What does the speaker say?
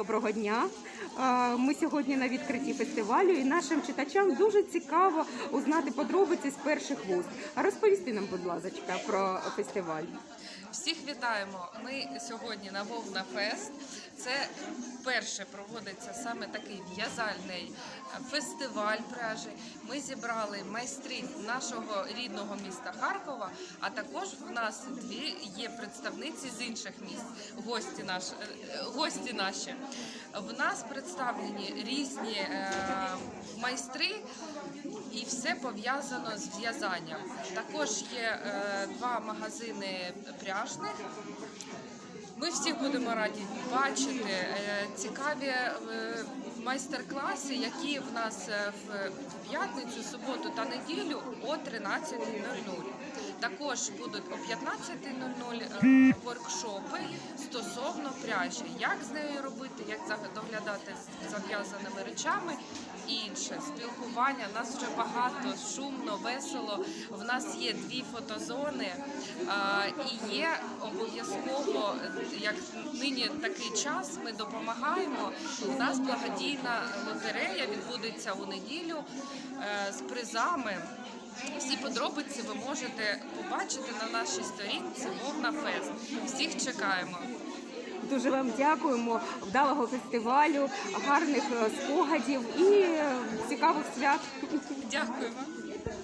доброго дня. Е, Ми сьогодні на відкритті фестивалю, і нашим читачам дуже цікаво узнати подробиці з перших вуст. Розповісти нам, будь ласка, про фестиваль. Всіх вітаємо. Ми сьогодні на Вовна Фест. Це вперше проводиться саме такий в'язальний е, фестиваль пряжі. Ми зібрали майстрів нашого рідного міста Харкова, а також в нас дві є представниці з інших міст. Гості наші, е, гості наші. В нас представлені різні е, майстри. І все пов'язано з в'язанням. Також є е, два магазини пряжних. Ми всіх будемо раді бачити е, цікаві е, майстер-класи, які в нас е, в п'ятницю, суботу та неділю о 13.00. Також будуть о 15.00 е, воркшопи стосовно пряжі, як з нею робити, як доглядати з зав'язаними речами і інше спілкування. Нас вже багато, шумно, весело. В нас є дві фотозони і є обов'язково, як нині такий час, ми допомагаємо. У нас благодійна лотерея відбудеться у неділю е, з призами. Всі подробиці ви можете побачити на нашій сторінці Вовна Фест. Всіх чекаємо. Дуже вам дякуємо, вдалого фестивалю, гарних е, спогадів і е, цікавих свят. Дякуємо.